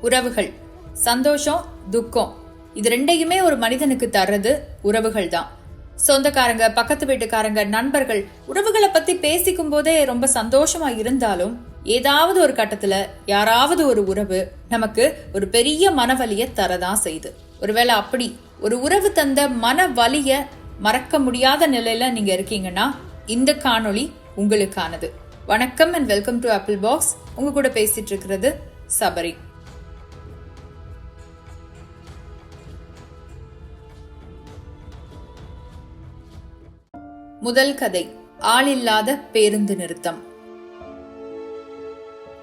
உறவுகள். சந்தோஷம் துக்கம். இது ரெண்டையுமே ஒரு மனிதனுக்கு தர்றது உறவுகள் தான். சொந்தக்காரங்க பக்கத்து வீட்டுக்காரங்க நண்பர்கள் உறவுகளை பத்தி பேசிக்கும் போதே ரொம்ப சந்தோஷமா இருந்தாலும் ஏதாவது ஒரு கட்டத்துல யாராவது ஒரு உறவு நமக்கு ஒரு பெரிய மனவலிய தரதான் செய்யுது ஒருவேளை அப்படி ஒரு உறவு தந்த மன வலிய மறக்க முடியாத நிலையில நீங்க இருக்கீங்கன்னா இந்த காணொளி உங்களுக்கானது. வணக்கம் and welcome to Apple Box உங்க கூட பேசிட்டு இருக்கிறது சபரி. முதல் கதை ஆளில்லாத பேருந்து நிறுத்தம்.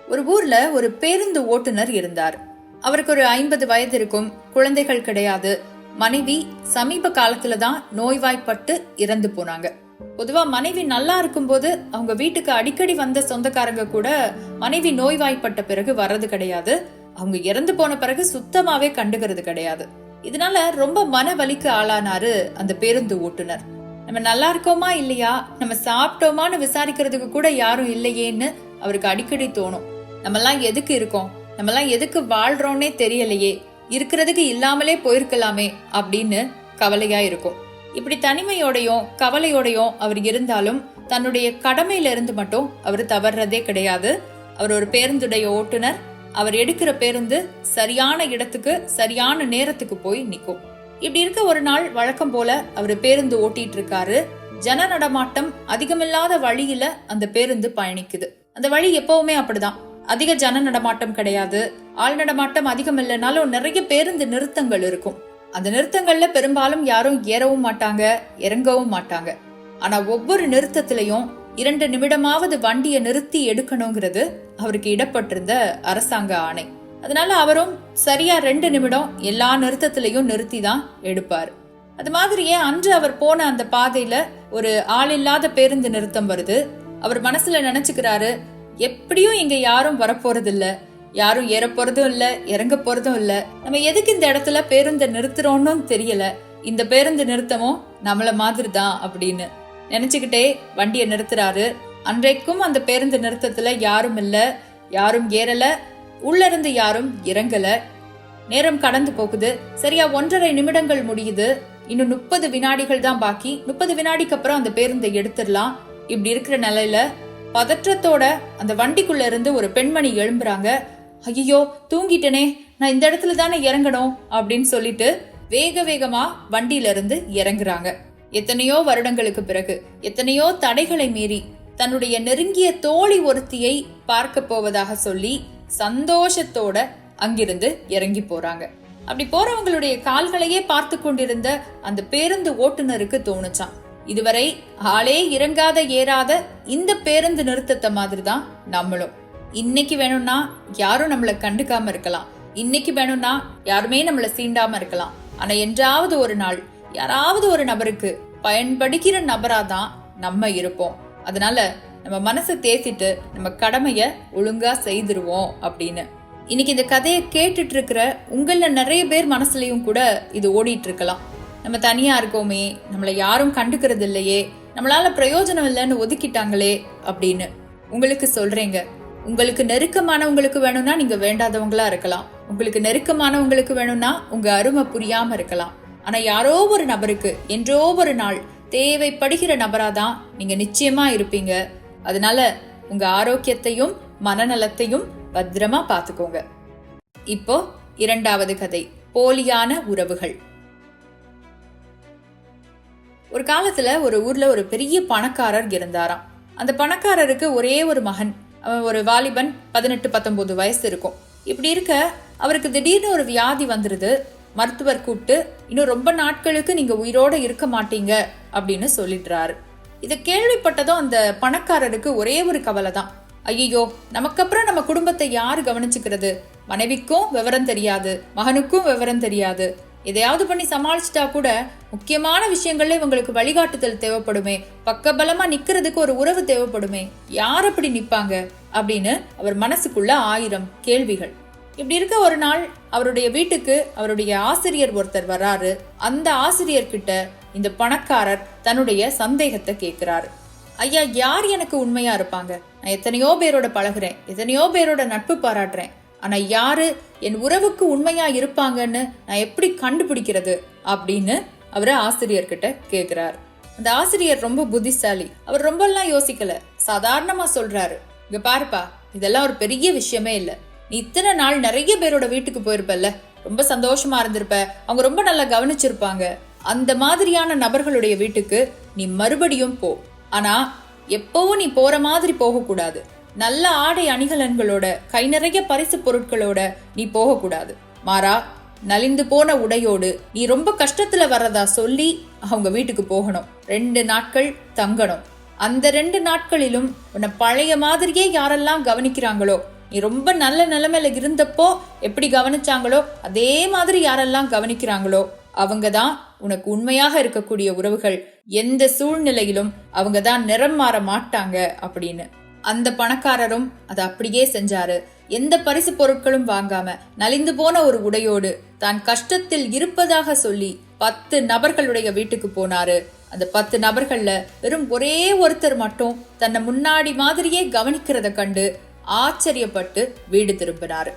ஒரு ஊர்ல ஒரு பேருந்து ஓட்டுநர் இருந்தார். அவருக்கு ஒரு ஐம்பது வயது இருக்கும் குழந்தைகள் கிடையாது. மனைவி சமீப காலத்துல தான் நோய்வாய்ப்பட்டு இறந்து போனாங்க. பொதுவா மனைவி நல்லா இருக்கும்போது அவங்க வீட்டுக்கு அடிக்கடி வந்த சொந்தக்காரங்க கூட மனைவி நோய்வாய்ப்பட்ட பிறகு வர்றது கிடையாது. அவங்க இறந்து போன பிறகு சுத்தமாவே கண்டுக்கிறது கிடையாது. இதனால ரொம்ப மன வலிக்கு ஆளானாரு அந்த பேருந்து ஓட்டுநர். நம்ம நல்லா இருக்கோமா இல்லையா? நம்ம சாப்பிட்டோமான்னு விசாரிக்கிறதுக்கு கூட யாரும் இல்லையேன்னு அவருக்கு அடிக்கடி தோணும். நம்மெல்லாம் எதுக்கு இருக்கோம்? நம்மெல்லாம் எதுக்கு வாழ்றோம்னே தெரியலையே. இருக்கிறதுக்கு இல்லாமலே போயிருக்கலாமே அப்படின்னு கவலையா இருக்கும். இப்படி தனிமையோடையும் கவலையோடையும் அவர் இருந்தாலும் தன்னுடைய கடமையில இருந்து மட்டும் அவர் தவறுறதே கிடையாது. அவர் ஒரு பேருந்துடைய ஓட்டுநர். அவர் எடுக்கிற பேருந்து சரியான இடத்துக்கு சரியான நேரத்துக்கு போய் நிற்கும். இப்படி இருக்க ஒரு நாள் வழக்கம் போல அவர் பேருந்து ஓட்டிட்டு இருக்காரு ஜன நடமாட்டம் அதிகமில்லாத வழியில அந்த பேருந்து பயணிக்குது. அந்த வழி எப்பவுமே அப்படிதான். அதிக ஜன நடமாட்டம் கிடையாது. ஆள் நடமாட்டம் அதிகம் இல்லைனாலும் நிறைய பேருந்து நிறுத்தங்கள் இருக்கும். அந்த நிறுத்தங்கள்ல பெரும்பாலும் யாரும் ஏறவும் மாட்டாங்க இறங்கவும் மாட்டாங்க. ஆனா ஒவ்வொரு நிறுத்தத்திலையும் இரண்டு நிமிடமாவது வண்டியை நிறுத்தி எடுக்கணுங்கிறது அவருக்கு இடப்பட்டிருந்த அரசாங்க ஆணை. அதனால அவரும் சரியா ரெண்டு நிமிடம் எல்லா நிறுத்தத்திலையும் நிறுத்தி தான் எடுப்பார். அது மாதிரியே அன்று அவர் போன அந்த பாதையில ஒரு ஆள் இல்லாத பேருந்து நிறுத்தம் வருது. அவர் மனசுல நினைச்சுக்கிறாரு எப்படியும் இங்க யாரும் வரப்போறது இல்ல யாரும் ஏற போறதும் இல்ல இறங்க போறதும் இல்ல. நம்ம எதுக்கு இந்த இடத்துல பேருந்தை நிறுத்துறோம்னு தெரியல. இந்த பேருந்து நிறுத்தமும் நம்மள மாதிரி தான் அப்படின்னு நினைச்சுக்கிட்டே வண்டியை நிறுத்துறாரு. அன்றைக்கும் அந்த பேருந்து நிறுத்தத்துல யாரும் இல்ல யாரும் ஏறல. உள்ள இருந்து யாரும் இறங்கல. நேரம் கடந்து போகுது. சரியா ஒன்றரை நிமிடங்கள் முடியுது. இன்னும் முப்பது வினாடிகள் தான் பாக்கி. முப்பது வினாடிக்கு அப்புறம் அந்த பேருந்தை எடுத்துடலாம். இப்படி இருக்கிற நிலையில பதற்றத்தோட அந்த வண்டிக்குள்ள இருந்து ஒரு பெண்மணி எழும்புறாங்க. ஐயோ தூங்கிட்டனே. நான் இந்த இடத்துல தானே இறங்கணும் அப்படின்னு சொல்லிட்டு வேக வேகமா வண்டியில இருந்து இறங்குறாங்க. எத்தனையோ வருடங்களுக்கு பிறகு எத்தனையோ தடைகளை மீறி தன்னுடைய நெருங்கிய தோழி ஒருத்தியை பார்க்க போவதாக சொல்லி சந்தோஷத்தோட அங்கிருந்து இறங்கி போறாங்க. அப்படி போறவங்களுடைய கால்களையே பார்த்து கொண்டிருந்த அந்த பேருந்து ஓட்டுநருக்கு தோணுச்சான் இதுவரை ஆளே இறங்காத ஏறாத இந்த பேருந்து நிறுத்தத்தை மாதிரி தான் நம்மளும். இன்னைக்கு வேணும்னா யாரும் நம்மளை கண்டுக்காம இருக்கலாம். இன்னைக்கு வேணும்னா யாருமே நம்மளை சீண்டாம இருக்கலாம். ஆனா என்றாவது ஒரு நாள் யாராவது ஒரு நபருக்கு பயன்படுகிற நபரா தான் நம்ம இருப்போம். அதனால நம்ம மனசை தேத்திட்டு நம்ம கடமையை ஒழுங்கா செய்திருவோம் அப்படின்னு. இன்னைக்கு இந்த கதையை கேட்டுட்டு இருக்கிற உங்கள நிறைய பேர் மனசுலயும் கூட இது ஓடிட்டு இருக்கலாம் நம்ம தனியா இருக்கோமே நம்மளை யாரும் கண்டுக்கிறது இல்லையே நம்மளால பிரயோஜனம் இல்லைன்னு ஒதுக்கிட்டாங்களே அப்படின்னு. உங்களுக்கு சொல்றேங்க. உங்களுக்கு நெருக்கமானவங்களுக்கு வேணும்னா நீங்க வேண்டாதவங்களா இருக்கலாம். உங்களுக்கு நெருக்கமானவங்களுக்கு வேணும்னா உங்க அருமை புரியாம இருக்கலாம். ஆனா யாரோ ஒரு நபருக்கு என்றோ ஒரு நாள் தேவைப்படுகிற நபராதான் நீங்க நிச்சயமா இருப்பீங்க. அதனால உங்க ஆரோக்கியத்தையும் மனநலத்தையும் பத்திரமா பார்த்துக்கோங்க. இப்போ இரண்டாவது கதை போலியான உறவுகள். ஒரு காலத்துல ஒரு ஊர்ல ஒரு பெரிய பணக்காரர் இருந்தாராம். அந்த பணக்காரருக்கு ஒரே ஒரு மகன் அவன் ஒரு வாலிபன் பதினெட்டு பத்தொன்பது வயசு இருக்கும். இப்படி இருக்க அவருக்கு திடீர்னு ஒரு வியாதி வந்துருது. மருத்துவர் கூப்பிட்டு இன்னும் ரொம்ப நாட்களுக்கு நீங்க உயிரோட இருக்க மாட்டீங்க அப்படின்னு சொல்லிடுறாரு. இதை கேள்விப்பட்டதும் அந்த பணக்காரருக்கு ஒரே ஒரு கவலை தான் ஐயோ நமக்கப்புறம் நம்ம குடும்பத்தை யார் கவனிச்சுக்கிறது? மனைவிக்கும் விவரம் தெரியாது மகனுக்கும் விவரம் தெரியாது. எதையாவது பண்ணி சமாளிச்சிட்டா கூட முக்கியமான விஷயங்கள்ல இவங்களுக்கு வழிகாட்டுதல் தேவைப்படுமே. பக்கபலமா நிக்கிறதுக்கு ஒரு உறவு தேவைப்படுமே. யார் அப்படி நிப்பாங்க? அப்படின்னு அவர் மனசுக்குள்ள ஆயிரம் கேள்விகள். இப்படி இருக்க ஒரு நாள் அவருடைய வீட்டுக்கு அவருடைய ஆசிரியர் ஒருத்தர் வராரு அந்த ஆசிரியர் கிட்ட இந்த பணக்காரர் தன்னுடைய சந்தேகத்தை கேட்கிறாரு. ஐயா யார் எனக்கு உண்மையா இருப்பாங்க? நான் எத்தனையோ பேரோட பழகுறேன் எத்தனையோ பேரோட நட்பு பாராட்டுறேன். ஆனா யாரு என் உறவுக்கு உண்மையா இருப்பாங்கன்னு நான் எப்படி கண்டுபிடிக்கிறது அப்படின்னு அவர் ஆசிரியர்கிட்ட கேக்குறாரு அந்த ஆசிரியர் ரொம்ப புத்திசாலி. அவர் ரொம்பலாம் யோசிக்கல. சாதாரணமா சொல்றாரு. இங்க பாருப்பா இதெல்லாம் ஒரு பெரிய விஷயமே இல்ல. நீ இத்தனை நாள் நிறைய பேரோட வீட்டுக்கு போயிருப்பல்ல. ரொம்ப சந்தோஷமா இருந்திருப்ப. அவங்க ரொம்ப நல்லா கவனிச்சிருப்பாங்க. அந்த மாதிரியான நபர்களுடைய வீட்டுக்கு நீ மறுபடியும் போ. ஆனா எப்பவும் நீ போற மாதிரி போகக்கூடாது. நல்ல ஆடை அணிகலன்களோட கை நிறைய பரிசு பொருட்களோட நீ போகக்கூடாது. மாறா நலிந்து போன உடையோடு நீ ரொம்ப கஷ்டத்துல வர்றதா சொல்லி அவங்க வீட்டுக்கு போகணும். ரெண்டு நாட்கள் தங்கணும். அந்த ரெண்டு நாட்களிலும் உன்னை பழைய மாதிரியே யாரெல்லாம் கவனிக்கிறாங்களோ நீ ரொம்ப நல்ல நிலைமையில இருந்தப்போ எப்படி கவனிச்சாங்களோ அதே மாதிரி யாரெல்லாம் கவனிக்கிறாங்களோ அவங்க தான் உனக்கு உண்மையாக இருக்கக்கூடிய உறவுகள் எந்த சூழ்நிலையிலும் அவங்க தான் நிறம் மாற மாட்டாங்க அப்படின்னு. அந்த பணக்காரரும் அதை அப்படியே செஞ்சாரு. எந்த பரிசு பொருட்களும் வாங்காம நலிந்து போன ஒரு உடையோடு தான் கஷ்டத்தில் இருப்பதாக சொல்லி பத்து நபர்களுடைய வீட்டுக்கு போனாரு. அந்த பத்து நபர்கள்ல வெறும் ஒரே ஒருத்தர் மட்டும் தன்னை முன்னாடி மாதிரியே கவனிக்கிறத கண்டு ஆச்சரியப்பட்டு வீடு திரும்பினாரு.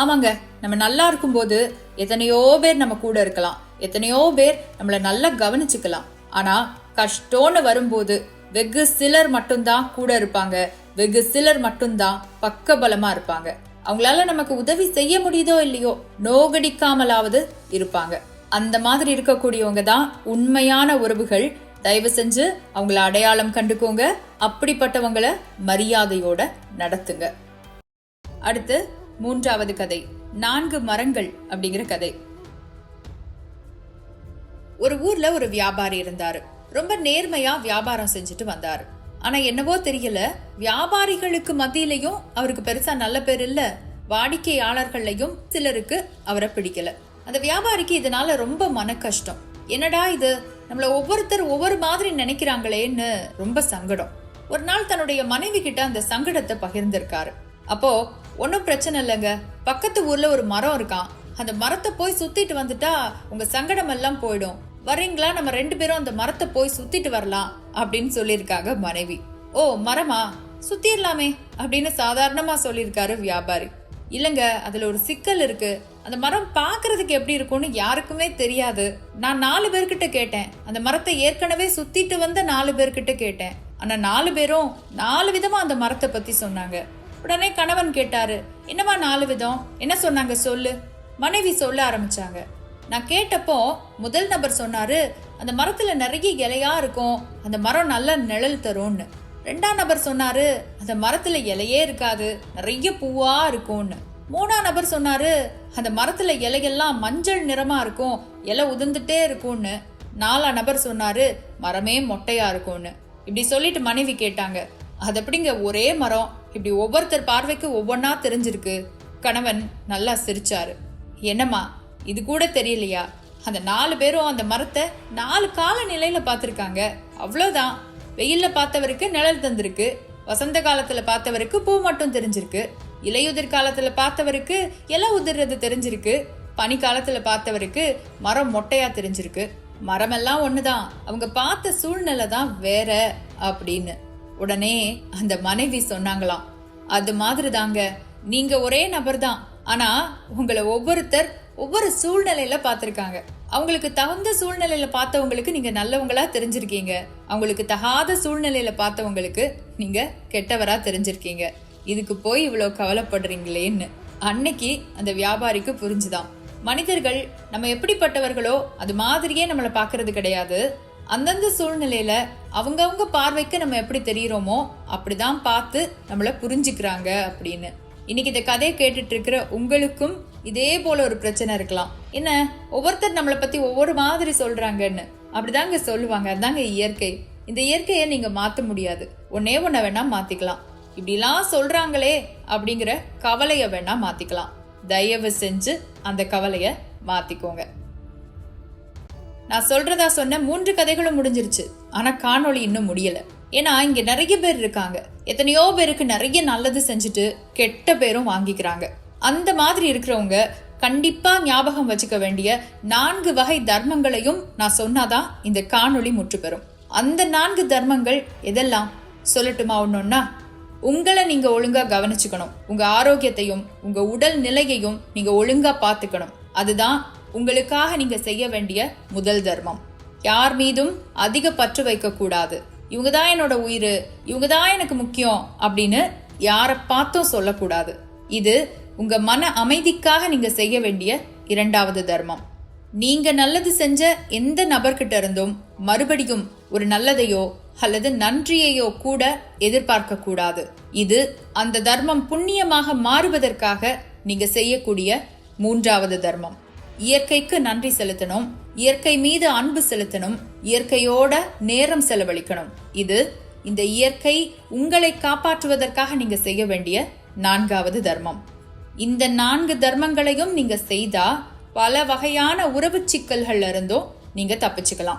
ஆமாங்க நம்ம நல்லா இருக்கும்போது எத்தனையோ பேர் நம்ம கூட இருக்கலாம். எத்தனையோ பேர் நம்மளை நல்லா கவனிச்சுக்கலாம். ஆனா கஷ்டம்னு வரும்போது வெகு சிலர் மட்டும்தான் கூட இருப்பாங்க. வெகு சிலர் மட்டும்தான் பக்கபலமா இருப்பாங்க. அவங்களால நமக்கு உதவி செய்ய முடியுதோ இல்லையோ நோகடிக்காமலாவது இருப்பாங்க. அந்த மாதிரி இருக்கக்கூடியவங்க தான் உண்மையான உறவுகள். தயவு செஞ்சு அவங்கள அடையாளம் கண்டுக்கோங்க. அப்படிப்பட்டவங்கள மரியாதையோட நடத்துங்க. அடுத்து மூன்றாவது கதை. நான்கு மரங்கள் அப்படிங்கிற கதை. ஒரு ஊர்ல ஒரு வியாபாரி இருந்தாரு. ரொம்ப நேர்மையா வியாபாரம் செஞ்சுட்டு வந்தாரு. ஆனா என்னவோ தெரியல வியாபாரிகளுக்கு மத்தியிலையும் அவருக்கு பெருசா நல்ல பேர் இல்ல. வாடிக்கையாளர்களையும் சிலருக்கு அவரை பிடிக்கல. அந்த வியாபாரிக்கு இதனால ரொம்ப மன கஷ்டம் என்னடா இது? நம்மள ஒவ்வொருத்தர் ஒவ்வொரு மாதிரி நினைக்கிறாங்களேன்னு ரொம்ப சங்கடம். ஒரு நாள் தன்னுடைய மனைவி கிட்ட அந்த சங்கடத்தை பகிர்ந்திருக்காரு. அப்போ ஒன்றும் பிரச்சனை இல்லைங்க. பக்கத்து ஊர்ல ஒரு மரம் இருக்கான் அந்த மரத்தை போய் சுத்திட்டு வந்துட்டா உங்க சங்கடம் எல்லாம் போயிடும். வரீங்களா நம்ம ரெண்டு பேரும் அந்த மரத்தை போய் சுத்திட்டு வரலாம் அப்படின்னு சொல்லியிருக்காங்க மனைவி. ஓ மரமா? சுத்திடலாமே அப்படின்னு சாதாரணமா சொல்லியிருக்காரு வியாபாரி. இல்லங்க அதுல ஒரு சிக்கல் இருக்கு. அந்த மரம் பாக்குறதுக்கு எப்படி இருக்கும்னு யாருக்குமே தெரியாது. நான் நாலு பேர்கிட்ட கேட்டேன். அந்த மரத்தை ஏற்கனவே சுத்திட்டு வந்த நாலு பேர்கிட்ட கேட்டேன். ஆனா நாலு பேரும் நாலு விதமா அந்த மரத்தை பத்தி சொன்னாங்க. உடனே கணவன் கேட்டாரு என்னவா நாலு விதம்? என்ன சொன்னாங்க? சொல்லு. மனைவி சொல்ல ஆரம்பிச்சாங்க. நான் கேட்டப்போ முதல் நபர் சொன்னாரு அந்த மரத்துல நிறைய இலையா இருக்கும் அந்த மரம் நல்ல நிழல் தரும்னு. ரெண்டாம் நபர் சொன்னாரு அந்த மரத்துல இலையே இருக்காது நிறைய பூவா இருக்கும்னு. மூணாம் நபர் சொன்னாரு அந்த மரத்துல இலையெல்லாம் மஞ்சள் நிறமா இருக்கும் இலை உதிர்ந்துட்டே இருக்கும்னு. நாலாம் நபர் சொன்னாரு மரமே மொட்டையா இருக்கும்னு. இப்படி சொல்லிட்டு மனைவி கேட்டாங்க அது எப்படிங்க ஒரே மரம்? இப்படி ஒவ்வொருத்தர் பார்வைக்கு ஒவ்வொன்னா தெரிஞ்சிருக்கு. கணவன் நல்லா சிரிச்சாரு. என்னம்மா இது கூட தெரியலையா? அந்த நாலு பேரும் அந்த மரத்தை நாலு கால நிலையில பார்த்துருக்காங்க. அவ்வளோதான் வெயில்ல பார்த்தவருக்கு நிழல் தந்திருக்கு. வசந்த காலத்துல பார்த்தவருக்கு பூ மட்டும் தெரிஞ்சிருக்கு. இலையுதிர் காலத்துல பார்த்தவருக்கு இலை உதிர்றது தெரிஞ்சிருக்கு. பனி காலத்துல பார்த்தவருக்கு மரம் மொட்டையா தெரிஞ்சிருக்கு. மரமெல்லாம் ஒண்ணுதான். அவங்க பார்த்த சூழ்நிலை தான் வேற அப்படின்னு. உடனே அந்த மனைவி சொன்னாங்களாம் அது மாதிரி தாங்க நீங்க ஒரே நபர் தான் ஆனால் உங்களை ஒவ்வொருத்தர் ஒவ்வொரு சூழ்நிலையில் பார்த்துருக்காங்க. அவங்களுக்கு தகுந்த சூழ்நிலையில் பார்த்தவங்களுக்கு நீங்கள் நல்லவங்களாக தெரிஞ்சிருக்கீங்க. அவங்களுக்கு தகாத சூழ்நிலையில் பார்த்தவங்களுக்கு நீங்கள் கெட்டவராக தெரிஞ்சிருக்கீங்க. இதுக்கு போய் இவ்வளோ கவலைப்படுறீங்களேன்னு. அன்னைக்கு அந்த வியாபாரிக்கு புரிஞ்சுதான். மனிதர்கள் நம்ம எப்படிப்பட்டவர்களோ அது மாதிரியே நம்மளை பார்க்கறது கிடையாது. அந்தந்த சூழ்நிலையில அவங்கவுங்க பார்வைக்கு நம்ம எப்படி தெரியுறோமோ அப்படிதான் பார்த்து நம்மளை புரிஞ்சுக்கிறாங்க அப்படின்னு. இன்னைக்கு இந்த கதையை கேட்டுட்டு இருக்கிற உங்களுக்கும் இதே போல ஒரு பிரச்சனை இருக்கலாம். என்ன? ஒவ்வொருத்தர் நம்மளை பத்தி ஒவ்வொரு மாதிரி சொல்றாங்கன்னு. அப்படிதாங்க சொல்லுவாங்க. அதாங்க இயற்கை. இந்த இயற்கையை நீங்க மாத்த முடியாது. ஒன்னே ஒன்ன வேணா மாத்திக்கலாம். இப்படிலாம் சொல்றாங்களே அப்படிங்கிற கவலைய வேணா மாத்திக்கலாம். தயவு செஞ்சு அந்த கவலைய மாத்திக்கோங்க. நான் சொல்றதா சொன்ன மூன்று கதைகளும் முடிஞ்சிருச்சு. ஆனா காணொளி இன்னும் முடியல. ஏன்னா இங்க நிறைய பேர் இருக்காங்க. எத்தனையோ பேருக்கு நிறைய நல்லது செஞ்சுட்டு கெட்ட பேரும் வாங்கிக்கிறாங்க. அந்த மாதிரி இருக்கிறவங்க கண்டிப்பா ஞாபகம் வச்சுக்க வேண்டிய நான்கு வகை தர்மங்களையும் நான் சொன்னாதான் இந்த காணொளி முற்றுப்பெறும் அந்த நான்கு தர்மங்கள் எதெல்லாம்? சொல்லட்டுமா ஒன்னொன்னா? உங்களை நீங்க ஒழுங்கா கவனிச்சுக்கணும். உங்க ஆரோக்கியத்தையும் உங்க உடல் நிலையையும் நீங்க ஒழுங்கா பார்த்துக்கணும். அதுதான் உங்களுக்காக நீங்க செய்ய வேண்டிய முதல் தர்மம். யார் மீதும் அதிக பற்று வைக்க கூடாது இவங்க தான் என்னோட உயிர் இவங்க தான் எனக்கு முக்கியம் அப்படின்னு யாரை பார்த்தும் சொல்லக்கூடாது. இது உங்க மன அமைதிக்காக நீங்க செய்ய வேண்டிய இரண்டாவது தர்மம். நீங்க நல்லது செஞ்ச எந்த நபர்கிட்ட இருந்தும் மறுபடியும் ஒரு நல்லதையோ அல்லது நன்றியையோ கூட எதிர்பார்க்க கூடாது. இது அந்த தர்மம் புண்ணியமாக மாறுவதற்காக நீங்க செய்யக்கூடிய மூன்றாவது தர்மம். இயற்கைக்கு நன்றி செலுத்தணும். இயற்கை மீது அன்பு செலுத்தணும். இயற்கையோட நேரம் செலவழிக்கணும். இது இந்த இயற்கை உங்களை காப்பாற்றுவதற்காக நீங்க செய்ய வேண்டிய நான்காவது தர்மம். இந்த நான்கு தர்மங்களையும் நீங்க செய்தா பல வகையான உறவு சிக்கல்கள்ல இருந்தும் நீங்க தப்பிச்சுக்கலாம்.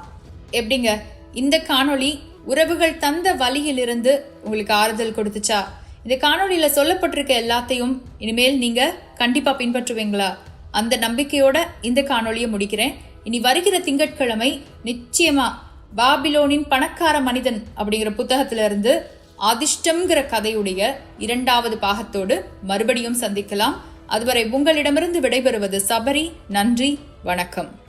எப்படிங்க? இந்த காணொளி உறவுகள் தந்த வழியிலிருந்து உங்களுக்கு ஆறுதல் கொடுத்துச்சா? இந்த காணொளியில சொல்லப்பட்டிருக்க எல்லாத்தையும் இனிமேல் நீங்க கண்டிப்பா பின்பற்றுவீங்களா? அந்த நம்பிக்கையோட இந்த காணொளியை முடிக்கிறேன். இனி வருகிற திங்கட்கிழமை நிச்சயமா பாபிலோனின் பணக்கார மனிதன் அப்படிங்கிற புத்தகத்திலிருந்து அதிர்ஷ்டம்ங்கிற கதையுடைய இரண்டாவது பாகத்தோடு மறுபடியும் சந்திக்கலாம். அதுவரை உங்களிடமிருந்து விடைபெறுவது சபரி. நன்றி. வணக்கம்.